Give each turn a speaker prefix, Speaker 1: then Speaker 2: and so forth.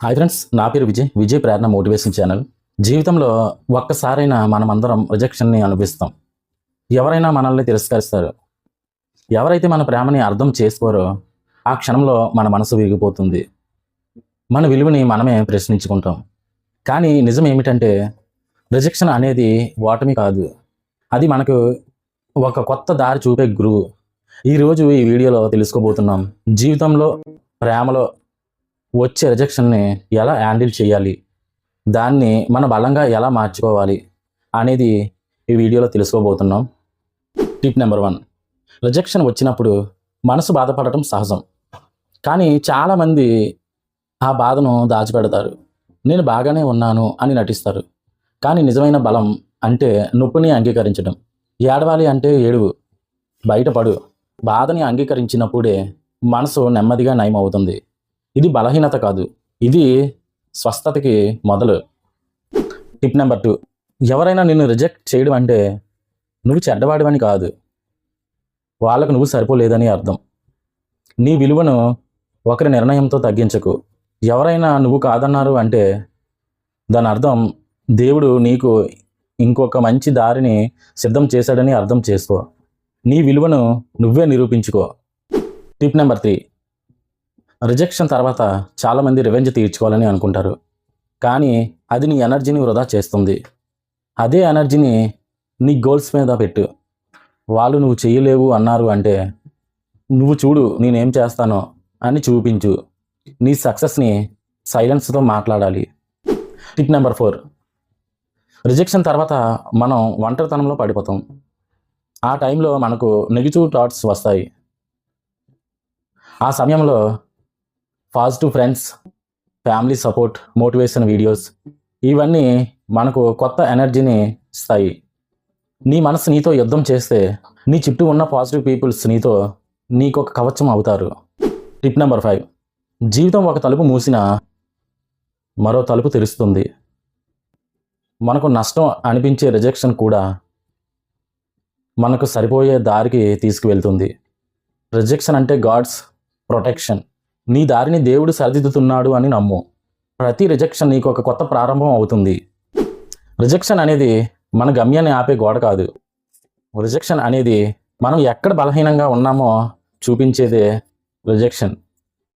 Speaker 1: Hi friends నా పేరు Vijay. Vijay Prerana motivation channel. జీవితంలో ఒక్కసారైనా మనమందరం రిజెక్షన్ని అనుభవిస్తాం. ఎవరైనా మనల్ని తిరస్కరిస్తారు ఎవరైతే మన ప్రేమని అర్థం చేసుకోరో ఆ క్షణంలో మన మనసు విరిగిపోతుంది. మన విలువని మనమే ప్రశ్నించుకుంటాం. కానీ నిజం ఏమిటంటే రిజెక్షన్ అనేది ఓటమి కాదు. అది మనకు ఒక కొత్త దారి చూపే గురువు. ఈరోజు ఈ వీడియోలో తెలుసుకోబోతున్నాం జీవితంలో ప్రేమలో వచ్చే రిజెక్షన్ని ఎలా హ్యాండిల్ చేయాలి? దాన్ని మన బలంగా ఎలా మార్చుకోవాలి అనేది ఈ వీడియోలో తెలుసుకోబోతున్నాం. Tip number one. రిజెక్షన్ వచ్చినప్పుడు మనసు బాధపడటం సహజం. కానీ చాలామంది ఆ బాధను దాచిపెడతారు. నేను బాగానే ఉన్నాను అని నటిస్తారు. కానీ నిజమైన బలం అంటే నొప్పిని అంగీకరించడం. ఏడవాలి అంటే ఏడువు. బయటపడు. బాధని అంగీకరించినప్పుడే మనసు నెమ్మదిగా నయం అవుతుంది ఇది బలహీనత కాదు. ఇది స్వస్థతకి మొదలు. టిప్ నెంబర్ టూ ఎవరైనా నిన్ను రిజెక్ట్ చేయడం అంటే నువ్వు చెడ్డవాడివని కాదు. వాళ్ళకు నువ్వు సరిపోలేదని అర్థం. నీ విలువను ఒకరి నిర్ణయంతో తగ్గించకు. ఎవరైనా నువ్వు కాదన్నారు అంటే దాని అర్థం దేవుడు నీకు ఇంకొక మంచి దారిని సిద్ధం చేశాడని అర్థం చేసుకో. నీ విలువను నువ్వే నిరూపించుకో. టిప్ నెంబర్ త్రీ రిజెక్షన్ తర్వాత చాలామంది రివెంజ్ తీర్చుకోవాలని అనుకుంటారు. కానీ అది నీ ఎనర్జీని వృధా చేస్తుంది. అదే ఎనర్జీని నీ గోల్స్ మీద పెట్టు. వాళ్ళు నువ్వు చేయలేవు అన్నారు అంటే నువ్వు చూడు నేనేం చేస్తానో అని చూపించు. నీ సక్సెస్ని సైలెన్స్తో మాట్లాడాలి. Tip number four. రిజెక్షన్ తర్వాత మనం ఒంటరితనంలో పడిపోతాం. ఆ టైంలో మనకు నెగిటివ్ థాట్స్ వస్తాయి. ఆ సమయంలో positive friends family support motivation videos ఇవన్నీ మనకు కొత్త ఎనర్జీని ఇస్తాయి. నీ మనసు నీతో యుద్ధం చేస్తే నీ చుట్టూ ఉన్న పాజిటివ్ పీపుల్స్ నీతో నీకు ఒక కవచం అవుతారు. Tip number five. జీవితం ఒక తలుపు మూసిన మరో తలుపు తెరుస్తుంది. మనకు నష్టం అనిపించే రిజెక్షన్ కూడా మనకు సరిపోయే దారికి తీసుకువెళ్తుంది. రిజెక్షన్ అంటే గాడ్స్ ప్రొటెక్షన్. నీ దారిని దేవుడు సరిదిద్దుతున్నాడు అని నమ్ము. ప్రతి రిజెక్షన్ నీకు ఒక కొత్త ప్రారంభం అవుతుంది. రిజెక్షన్ అనేది మన గమ్యాన్ని ఆపే గోడ కాదు. రిజెక్షన్ అనేది మనం ఎక్కడ బలహీనంగా ఉన్నామో చూపించేదే రిజెక్షన్